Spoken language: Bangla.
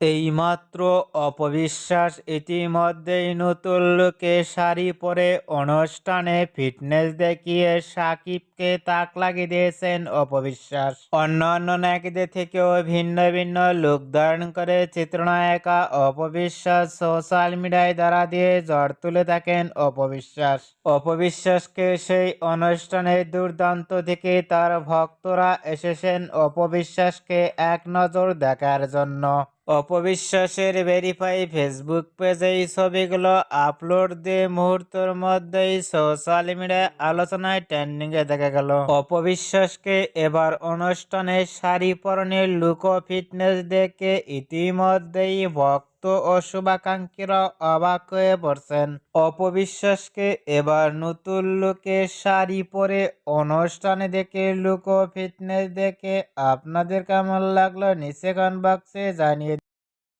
এইমাত্র অপবিশ্বাস ইতিমধ্যেই নতুন লুকে শাড়ি পরে অনুষ্ঠানে ফিটনেস দেখিয়ে সাকিবকে তাক লাগিয়ে দিয়েছেন অপবিশ্বাস। অন্যান্য নায়কদের থেকেও ভিন্ন ভিন্ন লুক ধারণ করে চিত্রনায়িকা অপবিশ্বাস সোশ্যাল মিডিয়ায় দ্বারা দিয়ে ঝড় তুলে থাকেন অপবিশ্বাস। অপবিশ্বাসকে সেই অনুষ্ঠানে দুর্দান্ত থেকে তার ভক্তরা এসেছেন অপবিশ্বাসকে এক নজর দেখার জন্য। অপবিশ্বাসের ভেরিফাই ফেসবুক পেজে এই ছবিগুলো আপলোড দিয়ে মুহূর্তের মধ্যেই সোশ্যাল মিডিয়ায় আলোচনায় ট্রেন্ডিংয়ে দেখা গেল। অপবিশ্বাসকে এবার অনুষ্ঠানে শাড়ি পরনের লুক ফিটনেস দেখে ইতিমধ্যেই ভক্ত ও শুভাকাঙ্ক্ষীরা অবাক হয়ে পড়ছেন। অপবিশ্বাসকে এবার নতুন লুকে শাড়ি পরে অনুষ্ঠানে দেখে লুক ফিটনেস দেখে আপনাদের কেমন লাগল নিচে কমেন্ট বক্সে জানিয়ে